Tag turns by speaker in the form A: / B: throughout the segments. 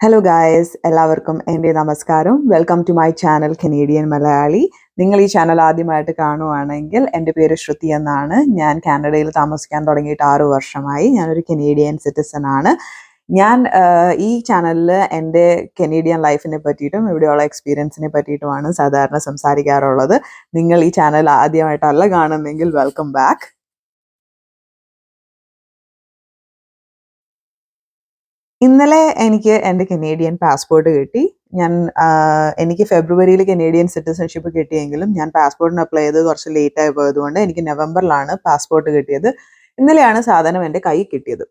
A: Hello guys എല്ലാവർക്കും എന്റെ നമസ്കാരം. Welcome to my channel Canadian Malayali നിങ്ങൾ ഈ ചാനൽ ആദ്യമായിട്ട് കാണുവാണെങ്കിൽ എന്റെ പേര് ശ്രുതി എന്നാണ്. ഞാൻ കാനഡയിൽ താമസിക്കാൻ തുടങ്ങിയിട്ട് ആറു വർഷമായി. ഞാനൊരു കനേഡിയൻ സിറ്റിസൺ ആണ്. ഞാൻ ഈ ചാനലിൽ എന്റെ കനേഡിയൻ ലൈഫിനെ പറ്റിയിട്ടും ഇവിടെയുള്ള എക്സ്പീരിയൻസിനെ പറ്റിയിട്ടുമാണ് സാധാരണ സംസാരിക്കാറുള്ളത്. നിങ്ങൾ ഈ ചാനൽ ആദ്യമായിട്ടല്ല കാണുന്നെങ്കിൽ വെൽക്കം ബാക്ക് ഇന്നലെ എനിക്ക് എന്റെ കനേഡിയൻ പാസ്പോർട്ട് കിട്ടി. ഞാൻ എനിക്ക് ഫെബ്രുവരിയിൽ കനേഡിയൻ സിറ്റിസൺഷിപ്പ് കിട്ടിയെങ്കിലും ഞാൻ പാസ്പോർട്ടിന് അപ്ലൈ ചെയ്ത് കുറച്ച് ലേറ്റ് ആയി പോയതുകൊണ്ട് എനിക്ക് നവംബറിലാണ് പാസ്പോർട്ട് കിട്ടിയത്. ഇന്നലെയാണ് സാധനം എന്റെ കൈ കിട്ടിയത്.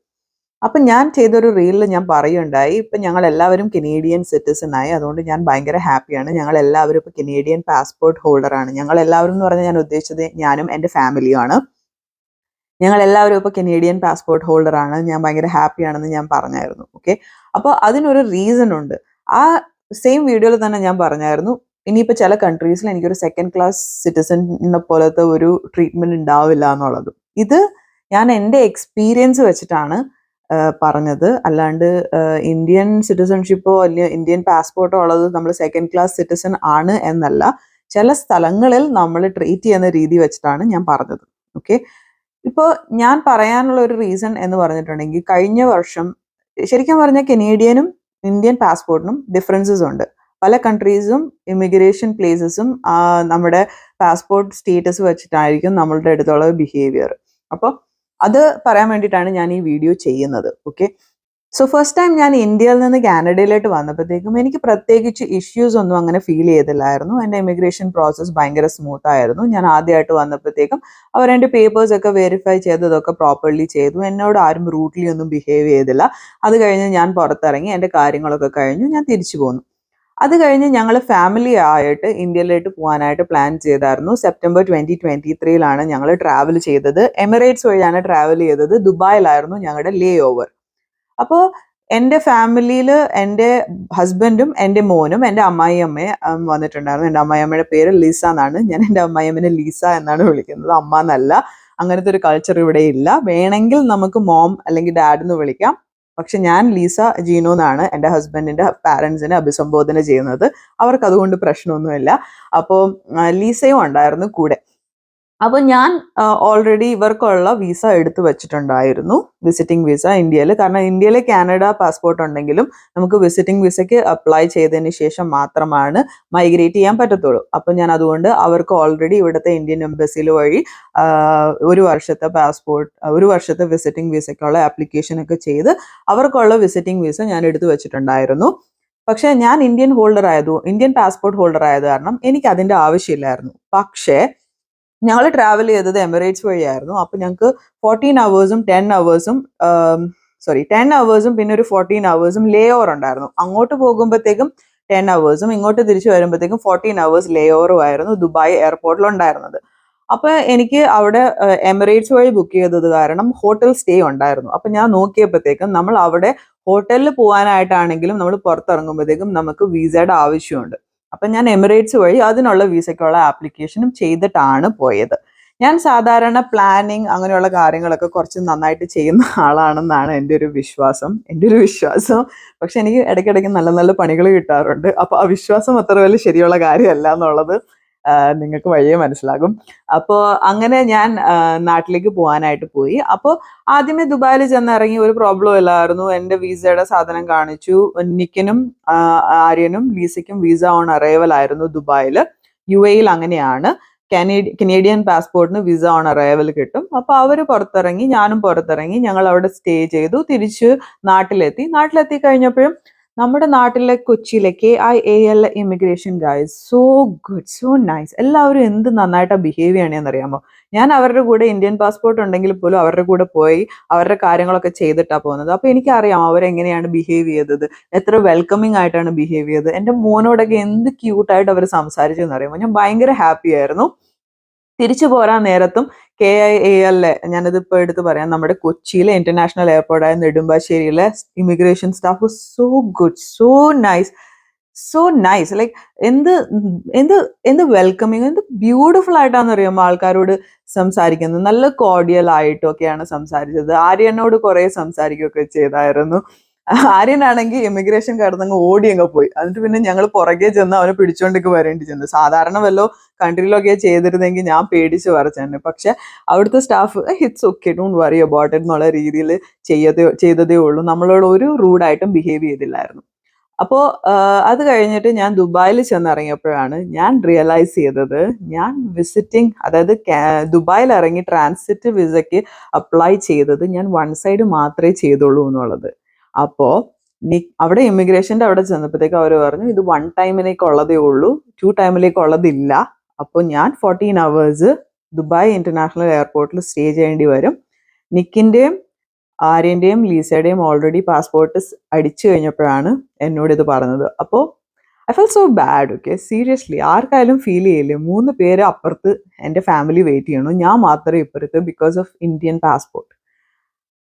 A: അപ്പം ഞാൻ ചെയ്തൊരു റീലിൽ ഞാൻ പറയുണ്ടായി ഇപ്പം ഞങ്ങൾ എല്ലാവരും കനേഡിയൻ സിറ്റിസൺ ആയി. അതുകൊണ്ട് ഞാൻ ഭയങ്കര ഹാപ്പിയാണ് ഞങ്ങൾ എല്ലാവരും ഇപ്പോൾ കനേഡിയൻ പാസ്പോർട്ട് ഹോൾഡറാണ് ഞങ്ങൾ എല്ലാവരും എന്ന് പറഞ്ഞാൽ ഞാൻ ഉദ്ദേശിച്ചത് ഞാനും എന്റെ ഫാമിലിയുമാണ് ഞങ്ങൾ എല്ലാവരും ഇപ്പോൾ കനേഡിയൻ പാസ്പോർട്ട് ഹോൾഡർ ആണ് ഞാൻ ഭയങ്കര ഹാപ്പി ആണെന്ന് ഞാൻ പറഞ്ഞായിരുന്നു. ഓക്കെ അപ്പോൾ അതിനൊരു റീസൺ ഉണ്ട്. ആ സെയിം വീഡിയോയിൽ തന്നെ ഞാൻ പറഞ്ഞായിരുന്നു. ഇനിയിപ്പോൾ ചില കൺട്രീസിൽ എനിക്കൊരു സെക്കൻഡ് ക്ലാസ് സിറ്റിസണിനെ പോലത്തെ ഒരു ട്രീറ്റ്മെന്റ് ഉണ്ടാവില്ല എന്നുള്ളത്. ഇത് ഞാൻ എന്റെ എക്സ്പീരിയൻസ് വെച്ചിട്ടാണ് പറഞ്ഞത്. അല്ലാണ്ട് ഇന്ത്യൻ സിറ്റിസൺഷിപ്പോ അല്ലെങ്കിൽ ഇന്ത്യൻ പാസ്പോർട്ടോ ഉള്ളത് നമ്മൾ സെക്കൻഡ് ക്ലാസ് സിറ്റിസൺ ആണ് എന്നല്ല. ചില സ്ഥലങ്ങളിൽ നമ്മൾ ട്രീറ്റ് ചെയ്യുന്ന രീതി വെച്ചിട്ടാണ് ഞാൻ പറഞ്ഞത്. ഓക്കെ ഇപ്പോൾ ഞാൻ പറയാനുള്ള ഒരു റീസൺ എന്ന് പറഞ്ഞിട്ടുണ്ടെങ്കിൽ കഴിഞ്ഞ വർഷം ശരിക്കും പറഞ്ഞാൽ കനേഡിയനും ഇന്ത്യൻ പാസ്പോർട്ടിനും ഡിഫറൻസസ് ഉണ്ട്. പല കൺട്രീസും ഇമിഗ്രേഷൻ പ്ലേസസും നമ്മുടെ പാസ്പോർട്ട് സ്റ്റേറ്റസ് വെച്ചിട്ടായിരിക്കും നമ്മളുടെ അടുത്തുള്ള ബിഹേവിയർ അപ്പോൾ അത് പറയാൻ വേണ്ടിയിട്ടാണ് ഞാൻ ഈ വീഡിയോ ചെയ്യുന്നത്. ഓക്കെ സോ ഫസ്റ്റ് ടൈം ഞാൻ ഇന്ത്യയിൽ നിന്ന് കാനഡയിലോട്ട് വന്നപ്പോഴത്തേക്കും എനിക്ക് പ്രത്യേകിച്ച് ഇഷ്യൂസ് ഒന്നും അങ്ങനെ ഫീൽ ചെയ്തില്ലായിരുന്നു. എന്റെ ഇമിഗ്രേഷൻ പ്രോസസ്സ് ഭയങ്കര സ്മൂത്ത് ആയിരുന്നു. ഞാൻ ആദ്യമായിട്ട് വന്നപ്പോഴത്തേക്കും അവർ എന്റെ പേപ്പേഴ്സ് ഒക്കെ വെരിഫൈ ചെയ്തതൊക്കെ പ്രോപ്പർലി ചെയ്തു. എന്നോട് ആരും റൂട്ട്ലി ഒന്നും ബിഹേവ് ചെയ്തില്ല. അത് കഴിഞ്ഞ് ഞാൻ പുറത്തിറങ്ങി എന്റെ കാര്യങ്ങളൊക്കെ കഴിഞ്ഞു ഞാൻ തിരിച്ചു പോന്നു. അത് കഴിഞ്ഞ് ഞങ്ങൾ ഫാമിലി ആയിട്ട് ഇന്ത്യയിലോട്ട് പോകാനായിട്ട് പ്ലാൻ ചെയ്തായിരുന്നു. സെപ്റ്റംബർ ട്വന്റി ട്വന്റി ത്രീയിലാണ് ഞങ്ങൾ ട്രാവൽ ചെയ്തത്. എമിറേറ്റ്സ് വഴിയാണ് ട്രാവൽ ചെയ്തത്. ദുബായിലായിരുന്നു ഞങ്ങളുടെ ലേ ഓവർ അപ്പോൾ എന്റെ ഫാമിലിയിൽ എന്റെ ഹസ്ബൻഡും എന്റെ മോനും എന്റെ അമ്മായിയമ്മയും വന്നിട്ടുണ്ടായിരുന്നു. എന്റെ അമ്മായിയമ്മയുടെ പേര് ലീസ എന്നാണ്. ഞാൻ എന്റെ അമ്മായിയമ്മനെ ലീസ എന്നാണ് വിളിക്കുന്നത്. അമ്മ എന്നല്ല. അങ്ങനത്തെ ഒരു കൾച്ചർ ഇവിടെ ഇല്ല. വേണമെങ്കിൽ നമുക്ക് മോം അല്ലെങ്കിൽ ഡാഡ് എന്ന് വിളിക്കാം. പക്ഷെ ഞാൻ ലീസ ജീനോ എന്നാണ് എന്റെ ഹസ്ബൻഡിന്റെ പാരൻസിനെ അഭിസംബോധന ചെയ്യുന്നത്. അവർക്ക് അതുകൊണ്ട് പ്രശ്നമൊന്നുമില്ല. അപ്പോൾ ലീസയും ഉണ്ടായിരുന്നു കൂടെ. അപ്പോൾ ഞാൻ ഓൾറെഡി ഇവർക്കുള്ള വിസ എടുത്തു വെച്ചിട്ടുണ്ടായിരുന്നു. വിസിറ്റിംഗ് വിസ ഇന്ത്യയിൽ കാരണം ഇന്ത്യയിലെ കാനഡ പാസ്പോർട്ട് ഉണ്ടെങ്കിലും നമുക്ക് വിസിറ്റിംഗ് വിസയ്ക്ക് അപ്ലൈ ചെയ്തതിന് ശേഷം മാത്രമാണ് മൈഗ്രേറ്റ് ചെയ്യാൻ പറ്റത്തുള്ളൂ. അപ്പോൾ ഞാൻ അതുകൊണ്ട് അവർക്ക് ഓൾറെഡി ഇവിടുത്തെ ഇന്ത്യൻ എംബസിൽ വഴി ഒരു വർഷത്തെ പാസ്പോർട്ട് ഒരു വർഷത്തെ വിസിറ്റിംഗ് വിസയ്ക്കുള്ള ആപ്ലിക്കേഷൻ ഒക്കെ ചെയ്ത് അവർക്കുള്ള വിസിറ്റിംഗ് വിസ ഞാൻ എടുത്തു വെച്ചിട്ടുണ്ടായിരുന്നു. പക്ഷേ ഞാൻ ഇന്ത്യൻ ഹോൾഡർ ആയതു ഇന്ത്യൻ പാസ്പോർട്ട് ഹോൾഡർ ആയത് കാരണം എനിക്ക് അതിന്റെ ആവശ്യമില്ലായിരുന്നു. പക്ഷേ ഞങ്ങൾ ട്രാവൽ ചെയ്തത് എമിറേറ്റ്സ് വഴിയായിരുന്നു. അപ്പൊ ഞങ്ങൾക്ക് ഫോർട്ടീൻ അവേഴ്സും ടെൻ അവേഴ്സും സോറി ടെൻ അവേഴ്സും പിന്നെ ഒരു ഫോർട്ടീൻ അവേഴ്സും ലേ ഓവർ ഉണ്ടായിരുന്നു. അങ്ങോട്ട് പോകുമ്പോഴത്തേക്കും ടെൻ അവേഴ്സും ഇങ്ങോട്ട് തിരിച്ചു വരുമ്പോഴത്തേക്കും ഫോർട്ടീൻ അവേഴ്സ് ലേ ഓവറും ആയിരുന്നു ദുബായ് എയർപോർട്ടിൽ ഉണ്ടായിരുന്നത്. അപ്പൊ എനിക്ക് അവിടെ എമിറേറ്റ്സ് വഴി ബുക്ക് ചെയ്തത് കാരണം ഹോട്ടൽ സ്റ്റേ ഉണ്ടായിരുന്നു. അപ്പൊ ഞാൻ നോക്കിയപ്പോഴത്തേക്കും നമ്മൾ അവിടെ ഹോട്ടലിൽ പോകാനായിട്ടാണെങ്കിലും നമ്മൾ പുറത്തിറങ്ങുമ്പോഴത്തേക്കും നമുക്ക് വിസയുടെ ആവശ്യമുണ്ട്. അപ്പൊ ഞാൻ എമിറേറ്റ്സ് വഴി അതിനുള്ള വിസയ്ക്കുള്ള ആപ്ലിക്കേഷനും ചെയ്തിട്ടാണ് പോയത്. ഞാൻ സാധാരണ പ്ലാനിങ് അങ്ങനെയുള്ള കാര്യങ്ങളൊക്കെ കുറച്ച് നന്നായിട്ട് ചെയ്യുന്ന ആളാണെന്നാണ് എന്റെ ഒരു വിശ്വാസം. എന്റെ ഒരു വിശ്വാസം. പക്ഷെ എനിക്ക് ഇടയ്ക്കിടയ്ക്ക് നല്ല നല്ല പണികൾ കിട്ടാറുണ്ട്. അപ്പോൾ ആ വിശ്വാസം അത്ര വലിയ ശരിയുള്ള കാര്യമല്ല എന്നുള്ളത് നിങ്ങൾക്ക് വഴിയേ മനസ്സിലാകും. അപ്പോൾ അങ്ങനെ ഞാൻ നാട്ടിലേക്ക് പോകാനായിട്ട് പോയി. അപ്പോൾ ആദ്യമേ ദുബായിൽ ചെന്നിറങ്ങി ഒരു പ്രോബ്ലം ഇല്ലായിരുന്നു. എന്റെ വിസയുടെ സാധനം കാണിച്ചു. നിക്കിനും ആര്യനും ലീസയ്ക്കും വിസ ഓൺ അറൈവൽ ആയിരുന്നു ദുബായിൽ. യു എയിൽ അങ്ങനെയാണ്. കനേഡി കനേഡിയൻ പാസ്പോർട്ടിന് വിസ ഓൺ അറൈവൽ കിട്ടും. അപ്പോൾ അവർ പുറത്തിറങ്ങി ഞാനും പുറത്തിറങ്ങി ഞങ്ങൾ അവിടെ സ്റ്റേ ചെയ്തു. തിരിച്ച് നാട്ടിലെത്തി. നാട്ടിലെത്തി കഴിഞ്ഞപ്പോഴും നമ്മുടെ നാട്ടിലെ കൊച്ചിയിലെ K I A L immigration guys so good so nice എല്ലാവരും എന്ത് നന്നായിട്ടാണ് ബിഹേവ് ചെയ്യണേന്ന് അറിയാമോ ഞാൻ അവരുടെ കൂടെ ഇന്ത്യൻ പാസ്പോർട്ട് ഉണ്ടെങ്കിൽ പോലും അവരുടെ കൂടെ പോയി അവരുടെ കാര്യങ്ങളൊക്കെ ചെയ്തിട്ടാണ് പോകുന്നത്. അപ്പൊ എനിക്കറിയാം അവരെങ്ങനെയാണ് ബിഹേവ് ചെയ്തത്. എത്ര വെൽക്കമിങ് ആയിട്ടാണ് ബിഹേവ് ചെയ്തത്. എന്റെ മോനോടൊക്കെ എന്ത് ക്യൂട്ടായിട്ട് അവർ സംസാരിച്ചെന്ന് അറിയാമോ ഞാൻ ഭയങ്കര ഹാപ്പി ആയിരുന്നു. തിരിച്ചു പോരാൻ നേരത്തും കെ ഐ എ എല്ലെ ഞാനിതിപ്പോ എടുത്ത് പറയാം. നമ്മുടെ കൊച്ചിയിലെ ഇന്റർനാഷണൽ എയർപോർട്ടായ നെടുമ്പാശ്ശേരിയിലെ immigration staff so good so nice so nice like എന്ത് എന്ത് എന്ത് വെൽക്കമിങ് എന്ത് ബ്യൂട്ടിഫുൾ ആയിട്ടാന്ന് അറിയുമ്പോൾ ആൾക്കാരോട് സംസാരിക്കുന്നത് നല്ല കോഡിയൽ ആയിട്ടൊക്കെയാണ് സംസാരിച്ചത്. ആര്യനോട് കുറെ സംസാരിക്കുകയൊക്കെ ചെയ്തായിരുന്നു. ആര്യനാണെങ്കിൽ എമിഗ്രേഷൻ കടന്നങ്ങ് ഓടി അങ്ങ് പോയി. എന്നിട്ട് പിന്നെ ഞങ്ങൾ പുറകെ ചെന്ന് അവനെ പിടിച്ചോണ്ടൊക്കെ വരേണ്ടി ചെന്നു. സാധാരണ വല്ലോ കൺട്രിയിലൊക്കെ ചെയ്തിരുന്നെങ്കിൽ ഞാൻ പേടിച്ച് വരച്ചെന്നെ പക്ഷെ അവിടുത്തെ staff it's okay don't worry about എന്നുള്ള രീതിയിൽ ചെയ്യതേ ചെയ്തതേ ഉള്ളൂ. നമ്മളോട് ഒരു റൂഡായിട്ടും ബിഹേവ് ചെയ്തില്ലായിരുന്നു. അപ്പോൾ അത് കഴിഞ്ഞിട്ട് ഞാൻ ദുബായിൽ ചെന്നിറങ്ങിയപ്പോഴാണ് ഞാൻ റിയലൈസ് ചെയ്തത് ഞാൻ വിസിറ്റിംഗ് അതായത് ദുബായിൽ ഇറങ്ങി ട്രാൻസിറ്റ് വിസയ്ക്ക് അപ്ലൈ ചെയ്തത് ഞാൻ വൺ സൈഡ് മാത്രമേ ചെയ്തുള്ളൂ എന്നുള്ളത്. അപ്പോൾ അവിടെ ഇമിഗ്രേഷന്റെ അവിടെ ചെന്നപ്പോഴത്തേക്ക് അവർ പറഞ്ഞു ഇത് വൺ ടൈമിലേക്ക് ഉള്ളതേ ഉള്ളൂ ടു ടൈമിലേക്ക് ഉള്ളതില്ല അപ്പോൾ ഞാൻ ഫോർട്ടീൻ അവേഴ്സ് ദുബായ് ഇന്റർനാഷണൽ എയർപോർട്ടിൽ സ്റ്റേ ചെയ്യേണ്ടി വരും. നിക്കിന്റെയും ആര്യന്റെയും ലീസയുടെയും ഓൾറെഡി പാസ്പോർട്ട് അടിച്ചു കഴിഞ്ഞപ്പോഴാണ് എന്നോട് ഇത് പറഞ്ഞത്. അപ്പോൾ I felt so bad okay seriously ആർക്കായാലും ഫീൽ ചെയ്യില്ലേ? മൂന്ന് പേര് അപ്പുറത്ത് എന്റെ ഫാമിലി വെയിറ്റ് ചെയ്യണു. ഞാൻ മാത്രമേ ഇപ്പുറത്ത് ബിക്കോസ് ഓഫ് ഇന്ത്യൻ പാസ്പോർട്ട്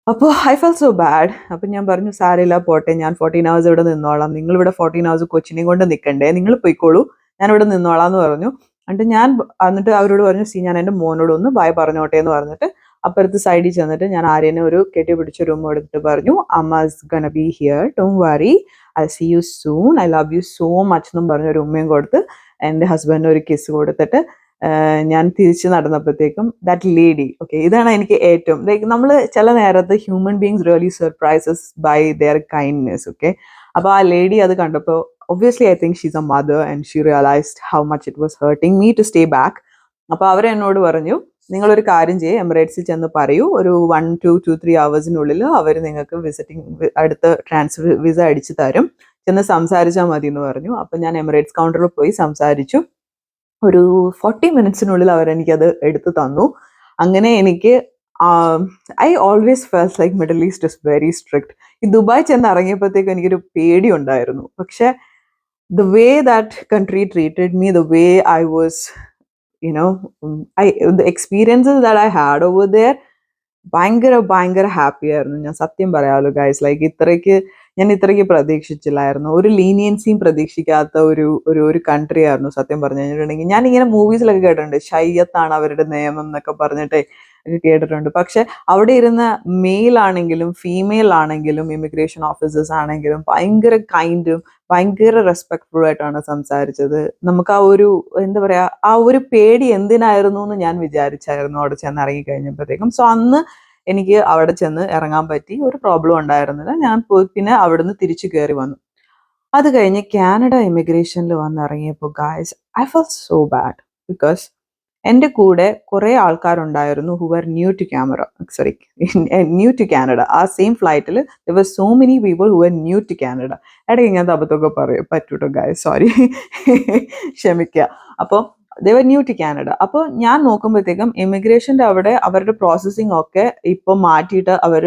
A: അപ്പോൾ ഐ ഫെൽ സോ ബാഡ് അപ്പം ഞാൻ പറഞ്ഞു സാരില്ല പോട്ടെ ഞാൻ ഫോർട്ടീൻ ഹവേഴ്സ് ഇവിടെ നിന്നോളാം. നിങ്ങൾ ഇവിടെ ഫോർട്ടീൻ ഹവേഴ്സ് കൊച്ചിനെയും കൊണ്ട് നിൽക്കണ്ടേ നിങ്ങൾ പോയിക്കോളൂ ഞാൻ ഇവിടെ നിന്നോളാം എന്ന് പറഞ്ഞു. എന്നിട്ട് ഞാൻ എന്നിട്ട് അവരോട് പറഞ്ഞു സി ഞാൻ എന്റെ മോനോട് ഒന്ന് ബായ് പറഞ്ഞോട്ടെ എന്ന് പറഞ്ഞിട്ട് അപ്പുറത്ത് സൈഡിൽ ചെന്നിട്ട് ഞാൻ ആര്യനെ ഒരു കെട്ടി പിടിച്ച റൂം എടുത്തിട്ട് പറഞ്ഞു Amma's gonna be here don't worry I see you soon I love you so much എന്നും പറഞ്ഞ ഒരു ഉമ്മയും കൊടുത്ത് എന്റെ ഹസ്ബൻഡിന് ഒരു കിസ് കൊടുത്തിട്ട് ഞാൻ തിരിച്ചു നടന്നപ്പോഴത്തേക്കും ദാറ്റ് ലേഡി ഓക്കെ ഇതാണ് എനിക്ക് ഏറ്റവും ലൈക്ക് നമ്മൾ ചില നേരത്ത് human beings really surprises by their kindness okay അപ്പോൾ ആ ലേഡി അത് കണ്ടപ്പോൾ obviously I think she's a mother and she realised how much it was hurting me to stay back അപ്പോൾ അവർ എന്നോട് പറഞ്ഞു നിങ്ങളൊരു കാര്യം ചെയ്യ് എമിറേറ്റ്സിൽ ചെന്ന് പറയൂ ഒരു വൺ ടു ടു ത്രീ അവേഴ്സിനുള്ളിൽ അവർ നിങ്ങൾക്ക് വിസിറ്റിംഗ് അടുത്ത ട്രാൻസ്ഫർ വിസ അടിച്ചു തരും. ചെന്ന് സംസാരിച്ചാൽ മതി എന്ന് പറഞ്ഞു. അപ്പം ഞാൻ എമിറേറ്റ്സ് കൗണ്ടറിൽ പോയി സംസാരിച്ചു. ഒരു ഫോർട്ടി മിനിറ്റ്സിനുള്ളിൽ അവരെനിക്കത് എടുത്തു തന്നു. അങ്ങനെ എനിക്ക് I always feels like middle east is very strict ഈ ദുബായ് ചെന്ന് ഇറങ്ങിയപ്പോഴത്തേക്ക് എനിക്കൊരു പേടി ഉണ്ടായിരുന്നു പക്ഷെ the way that country treated me the way I was you know I the experiences that I had over there ഭയങ്കര ഭയങ്കര ഹാപ്പി ആയിരുന്നു. ഞാൻ സത്യം പറയാമല്ലോ ഗൈസ് ലൈക്ക് ഇത്രയ്ക്ക് ഞാൻ ഇത്രയ്ക്ക് പ്രതീക്ഷിച്ചില്ലായിരുന്നു. ഒരു ലീനിയൻസിയും പ്രതീക്ഷിക്കാത്ത ഒരു ഒരു ഒരു കൺട്രി ആയിരുന്നു സത്യം പറഞ്ഞു കഴിഞ്ഞിട്ടുണ്ടെങ്കിൽ. ഞാൻ ഇങ്ങനെ മൂവീസിലൊക്കെ കേട്ടിട്ടുണ്ട്. ഷയ്യത്താണ് അവരുടെ നിയമം എന്നൊക്കെ പറഞ്ഞിട്ട്. ഒക്കെ കേട്ടിട്ടുണ്ട്. പക്ഷെ അവിടെ ഇരുന്ന മെയിൽ ആണെങ്കിലും ഫീമെയിൽ ആണെങ്കിലും ഇമിഗ്രേഷൻ ഓഫീസേഴ്സ് ആണെങ്കിലും ഭയങ്കര കൈൻഡും ഭയങ്കര റെസ്പെക്ട്ഫുൾ ആയിട്ടാണ് സംസാരിച്ചത്. നമുക്ക് ആ ഒരു എന്താ പറയാ ആ ഒരു പേടി എന്തിനായിരുന്നു എന്ന് ഞാൻ വിചാരിച്ചായിരുന്നു അവിടെ ചെന്ന് ഇറങ്ങി കഴിഞ്ഞപ്പോഴത്തേക്കും. സോ അന്ന് എനിക്ക് അവിടെ ചെന്ന് ഇറങ്ങാൻ പറ്റി. ഒരു പ്രോബ്ലം ഉണ്ടായിരുന്നില്ല. ഞാൻ പോയി പിന്നെ അവിടുന്ന് തിരിച്ചു കയറി വന്നു. അത് കഴിഞ്ഞ് കാനഡ ഇമിഗ്രേഷനിൽ വന്നിറങ്ങിയപ്പോൾ guys I felt so bad because എന്റെ കൂടെ കുറേ ആൾക്കാരുണ്ടായിരുന്നു who are new to camera sorry new to Canada ആ സെയിം ഫ്ലൈറ്റിൽ there so many people who are new to Canada ഇടയ്ക്ക് ഇങ്ങനത്തെ അബദ്ധമൊക്കെ പറയും പറ്റൂട്ടോ ഗായ സോറി ക്ഷമിക്കുക അപ്പോൾ ദേവർ ന്യൂ ടു കാനഡ അപ്പോൾ ഞാൻ നോക്കുമ്പോഴത്തേക്കും ഇമിഗ്രേഷന്റെ അവിടെ അവരുടെ പ്രോസസ്സിംഗ് ഒക്കെ ഇപ്പോൾ മാറ്റിയിട്ട് അവർ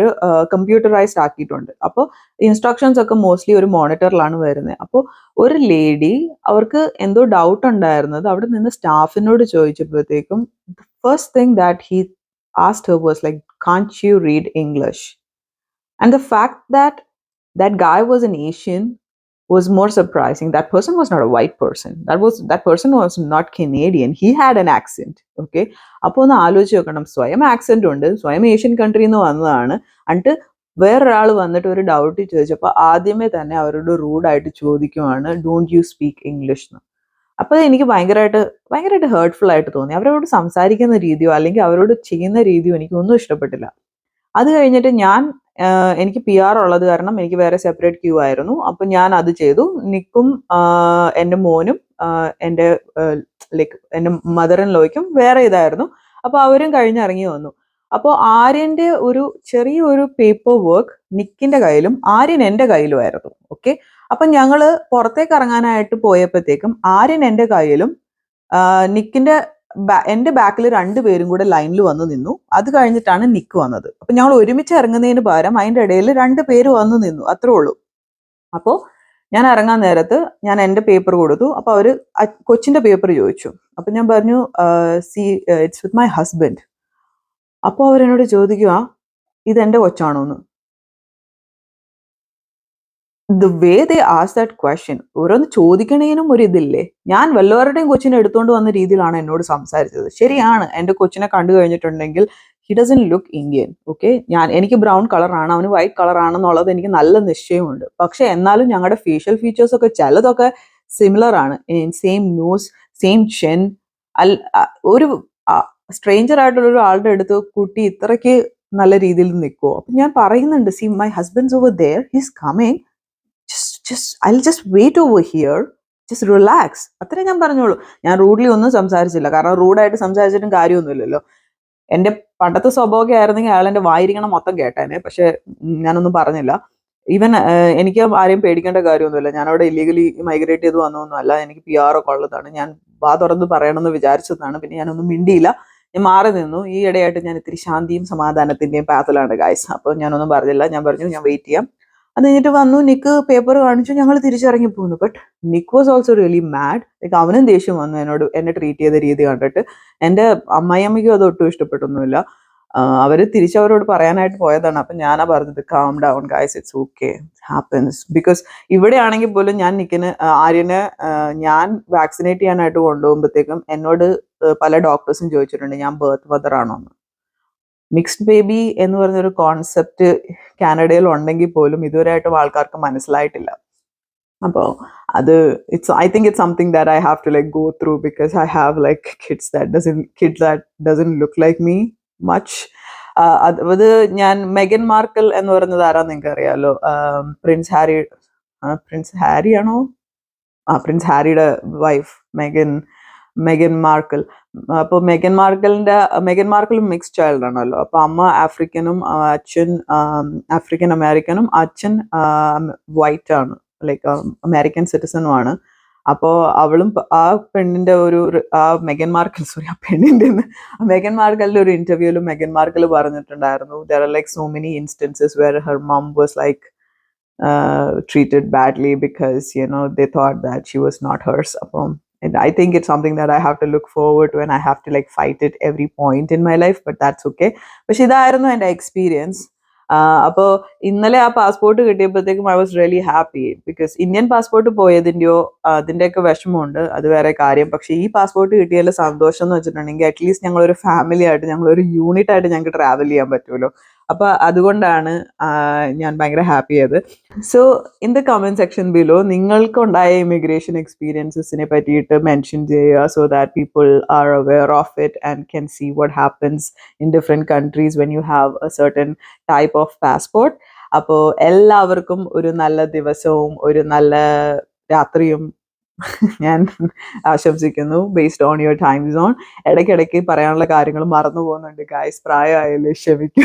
A: കമ്പ്യൂട്ടറൈസ്ഡ് ആക്കിയിട്ടുണ്ട്. അപ്പോൾ ഇൻസ്ട്രക്ഷൻസ് ഒക്കെ മോസ്റ്റ്ലി ഒരു മോണിറ്ററിലാണ് വരുന്നത്. അപ്പോൾ ഒരു ലേഡി അവർക്ക് എന്തോ ഡൗട്ട് ഉണ്ടായിരുന്നത്. അവിടെ നിന്ന് സ്റ്റാഫിനോട് ചോദിച്ചപ്പോഴത്തേക്കും first thing that he asked her was like can you read English and the fact that that guy was an Asian was more surprising. That person was not a white person. That was that person was not Canadian. He had an accent. Okay. അപ്പോൾ ഒന്ന് ആലോചിച്ച് നോക്കണം സ്വയം accent ഉണ്ട് സ്വയം Asian കൺട്രിയിൽ നിന്ന് വന്നതാണ് എന്നിട്ട് വേറൊരാൾ വന്നിട്ട് ഒരു ഡൗട്ട് ചോദിച്ചപ്പോൾ ആദ്യമേ തന്നെ അവരോട് റൂഡായിട്ട് ചോദിക്കുവാണ് ഡോണ്ട് യു സ്പീക്ക് ഇംഗ്ലീഷ് എന്ന് അപ്പോൾ എനിക്ക് ഭയങ്കരമായിട്ട് ഭയങ്കരമായിട്ട് ഹേർട്ട്ഫുൾ ആയിട്ട് തോന്നി അവരോട് സംസാരിക്കുന്ന രീതിയോ അല്ലെങ്കിൽ അവരോട് ചെയ്യുന്ന രീതിയോ എനിക്കൊന്നും ഇഷ്ടപ്പെട്ടില്ല അത് കഴിഞ്ഞിട്ട് ഞാൻ എനിക്ക് പി ആർ ഉള്ളത് കാരണം എനിക്ക് വേറെ സെപ്പറേറ്റ് ക്യൂ ആയിരുന്നു. അപ്പൊ ഞാൻ അത് ചെയ്തു. നിക്കും എന്റെ മോനും എന്റെ ലൈക്ക് എന്റെ മദർ ഇൻ ലോയ്ക്കും വേറെ ഇതായിരുന്നു. അപ്പോൾ അവരും കഴിഞ്ഞിറങ്ങി വന്നു. അപ്പോൾ ആര്യന്റെ ഒരു ചെറിയ ഒരു പേപ്പർ വർക്ക് നിക്കിന്റെ കയ്യിലും ആര്യൻ എന്റെ കയ്യിലുമായിരുന്നു ഓക്കെ അപ്പൊ ഞങ്ങൾ പുറത്തേക്ക് ഇറങ്ങാനായിട്ട് പോയപ്പോഴത്തേക്കും ആര്യൻ എന്റെ കയ്യിലും ആഹ് എന്റെ ബാക്കിൽ രണ്ടുപേരും കൂടെ ലൈനിൽ വന്ന് നിന്നു. അത് കഴിഞ്ഞിട്ടാണ് നിക്ക് വന്നത്. അപ്പൊ ഞങ്ങൾ ഒരുമിച്ച് ഇറങ്ങുന്നതിന് പകരം അതിന്റെ ഇടയിൽ രണ്ട് പേര് വന്ന് നിന്നു. അത്രേ ഉള്ളൂ. അപ്പോൾ ഞാൻ ഇറങ്ങാൻ നേരത്ത് ഞാൻ എന്റെ പേപ്പർ കൊടുത്തു. അപ്പോൾ അവർ കൊച്ചിന്റെ പേപ്പർ ചോദിച്ചു. അപ്പൊ ഞാൻ പറഞ്ഞു see it's with my husband അപ്പോൾ അവരെന്നോട് ചോദിക്കുക ഇതെന്റെ എന്റെ കൊച്ചാണോ എന്ന് ദ വേ ദേ ആസ് ദാറ്റ് ക്വസ്റ്റ്യൻ ഓരോന്ന് ചോദിക്കണേനും ഒരു ഇതില്ലേ? ഞാൻ വല്ലവരുടെയും കൊച്ചിനെ എടുത്തുകൊണ്ട് വന്ന രീതിയിലാണ് എന്നോട് സംസാരിച്ചത്. ശരിയാണ് എന്റെ കൊച്ചിനെ കണ്ടു കഴിഞ്ഞിട്ടുണ്ടെങ്കിൽ he doesn't look Indian okay ഞാൻ എനിക്ക് ബ്രൗൺ കളറാണ് അവന് വൈറ്റ് കളറാണെന്നുള്ളത് എനിക്ക് നല്ല നിശ്ചയമുണ്ട്. പക്ഷെ എന്നാലും ഞങ്ങളുടെ ഫേഷ്യൽ ഫീച്ചേഴ്സ് ഒക്കെ ചിലതൊക്കെ സിമിലർ ആണ്. Same news same channel ഒരു സ്ട്രേഞ്ചർ ആയിട്ടുള്ള ഒരാളുടെ അടുത്ത് കുട്ടി ഇത്രയ്ക്ക് നല്ല രീതിയിൽ നിൽക്കുമോ അപ്പൊ ഞാൻ പറയുന്നുണ്ട് see my husband's over there his coming just I just wait over here just relax അത്രേ ഞാൻ പറഞ്ഞോളൂ. ഞാൻ റൂഡ്ലി ഒന്നും സംസാരിച്ചില്ല. കാരണം റൂഡായിട്ട് സംസാരിച്ചിട്ടും കാര്യമൊന്നുമില്ലല്ലോ. എന്റെ പണ്ടത്തെ സ്വഭാവമൊക്കെ ആയിരുന്നെങ്കിൽ അയാൾ എന്റെ വായിരിക്കണം മൊത്തം കേട്ടേനെ. പക്ഷെ ഞാനൊന്നും പറഞ്ഞില്ല. ഈവൻ എനിക്ക് ആരെയും പേടിക്കേണ്ട കാര്യമൊന്നുമില്ല. ഞാൻ അവിടെ ഇല്ലീഗലി മൈഗ്രേറ്റ് ചെയ്ത് വന്നതൊന്നുമല്ല എനിക്ക് പി ആർ ഒക്കെ ഉള്ളതാണ്. ഞാൻ വാ തുറന്ന് പറയണമെന്ന് വിചാരിച്ചതാണ്. പിന്നെ ഞാനൊന്നും മിണ്ടിയില്ല. ഞാൻ മാറി നിന്നു. ഈ ഇടയായിട്ട് ഞാൻ ഇത്തിരി ശാന്തിയും സമാധാനത്തിന്റെയും പാത്തിലാണ് ഗായ്സ് അപ്പോൾ ഞാനൊന്നും പറഞ്ഞില്ല. ഞാൻ പറഞ്ഞു ഞാൻ വെയിറ്റ് ചെയ്യാം. അത് കഴിഞ്ഞിട്ട് വന്നു നിക്ക് പേപ്പർ കാണിച്ചു ഞങ്ങൾ തിരിച്ചിറങ്ങി പോകുന്നു but Nick was also really mad like അവനും ദേഷ്യം വന്നു എന്നോട് എന്നെ ട്രീറ്റ് ചെയ്ത രീതി കണ്ടിട്ട്. എന്റെ അമ്മായിയമ്മയ്ക്കും അത് ഒട്ടും ഇഷ്ടപ്പെട്ടൊന്നുമില്ല. അവർ തിരിച്ചവരോട് പറയാനായിട്ട് പോയതാണ്. അപ്പം ഞാനാ പറഞ്ഞത് calm down guys it's okay happens because ഇവിടെയാണെങ്കിൽ പോലും ഞാൻ നിൽക്കുന്ന ആര്യനെ ഞാൻ വാക്സിനേറ്റ് ചെയ്യാനായിട്ട് കൊണ്ടുപോകുമ്പോഴത്തേക്കും എന്നോട് പല ഡോക്ടേഴ്സും ചോദിച്ചിട്ടുണ്ട് ഞാൻ ബർത്ത് മദർ ആണോ എന്ന് മിക്സ്ഡ് ബേബി എന്ന് പറഞ്ഞൊരു കോൺസെപ്റ്റ് കാനഡയിൽ ഉണ്ടെങ്കിൽ പോലും ഇതുവരെയായിട്ടും ആൾക്കാർക്ക് മനസ്സിലായിട്ടില്ല. അപ്പോൾ അത് it's I think it's something that I have to like go through because I have like kids that doesn't kids that doesn't look like me much അത് ഞാൻ മെഗൻ മാർക്കൽ എന്ന് പറയുന്നത് ആരാന്ന് നിങ്ങൾക്ക് അറിയാലോ പ്രിൻസ് ഹാരി പ്രിൻസ് ഹാരി ആണോ ആ prince ഹാരിയുടെ വൈഫ് മെഗൻ മെഗൻ മാർക്കൽ അപ്പോൾ മെഗൻ മാർക്കലിന്റെ മെഗൻ മാർക്കലും മിക്സ് ചൈൽഡ് ആണല്ലോ. അപ്പൊ അമ്മ ആഫ്രിക്കനും അച്ഛൻ ആഫ്രിക്കൻ അമേരിക്കനും അച്ഛൻ വൈറ്റ് ആണ്. ലൈക്ക് അമേരിക്കൻ സിറ്റിസണും ആണ്. അപ്പോൾ അവളും ആ പെണ്ണിന്റെ ഒരു ആ മെഗൻ മാർക്കൽ സോറി ആ പെണ്ണിന്റെ മെഗൻ മാർക്കലിന്റെ ഒരു ഇന്റർവ്യൂവിൽ മെഗൻ മാർക്കൽ പറഞ്ഞിട്ടുണ്ടായിരുന്നു. There are like so many instances where her mum was like treated badly because you know they thought that that was not hers അപ്പം and i think it's something that i have to look forward to and i have to like fight it every point in my life but that's okay. പക്ഷെ ഇതായിരുന്നു എന്റെ experience അപ്പോൾ ഇന്നലെ ആ passport കിട്ടിയപ്പോഴത്തേക്കും I was really happy because Indian passport പോയതിന്റെയോ അതിന്റെയൊക്കെ വിഷമമുണ്ട്. അത് വേറെ കാര്യം. പക്ഷേ ഈ പാസ്പോർട്ട് കിട്ടിയതിൽ സന്തോഷം എന്ന് വെച്ചിട്ടുണ്ടെങ്കിൽ അറ്റ്ലീസ്റ്റ് ഞങ്ങളൊരു ഫാമിലി ആയിട്ട് ഞങ്ങളൊരു യൂണിറ്റ് ആയിട്ട് ഞങ്ങൾക്ക് ട്രാവൽ ചെയ്യാൻ പറ്റുമല്ലോ. അപ്പൊ അതുകൊണ്ടാണ് ഞാൻ ഭയങ്കര ഹാപ്പി ആയത്. So in the comment section below നിങ്ങൾക്കുണ്ടായ immigration എക്സ്പീരിയൻസസിനെ പറ്റിയിട്ട് മെൻഷൻ ചെയ്യുക so that people are aware of it and can see what happens in different countries when you have a certain type of passport അപ്പോൾ എല്ലാവർക്കും ഒരു നല്ല ദിവസവും ഒരു നല്ല രാത്രിയും ഞാൻ ആശംസിക്കുന്നു based on your time zone ഇടയ്ക്കിടയ്ക്ക് പറയാനുള്ള കാര്യങ്ങൾ മറന്നു പോകുന്നുണ്ട് ഗായ്സ് പ്രായമായാലും ക്ഷമിക്കൂ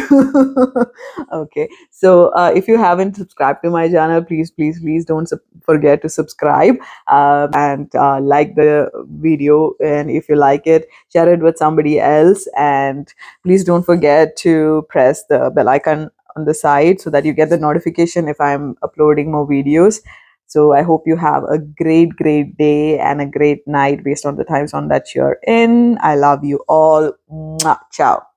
A: okay so uh, if you haven't subscribed to my channel please please please don't sub- forget to subscribe uh, and uh, like the video and if you like it share it with somebody else and please don't forget to press the bell icon on the side so that you get the notification if i'm uploading more videos so i hope you have a great great day and a great night based on the time zone that you're in. I love you all. Ciao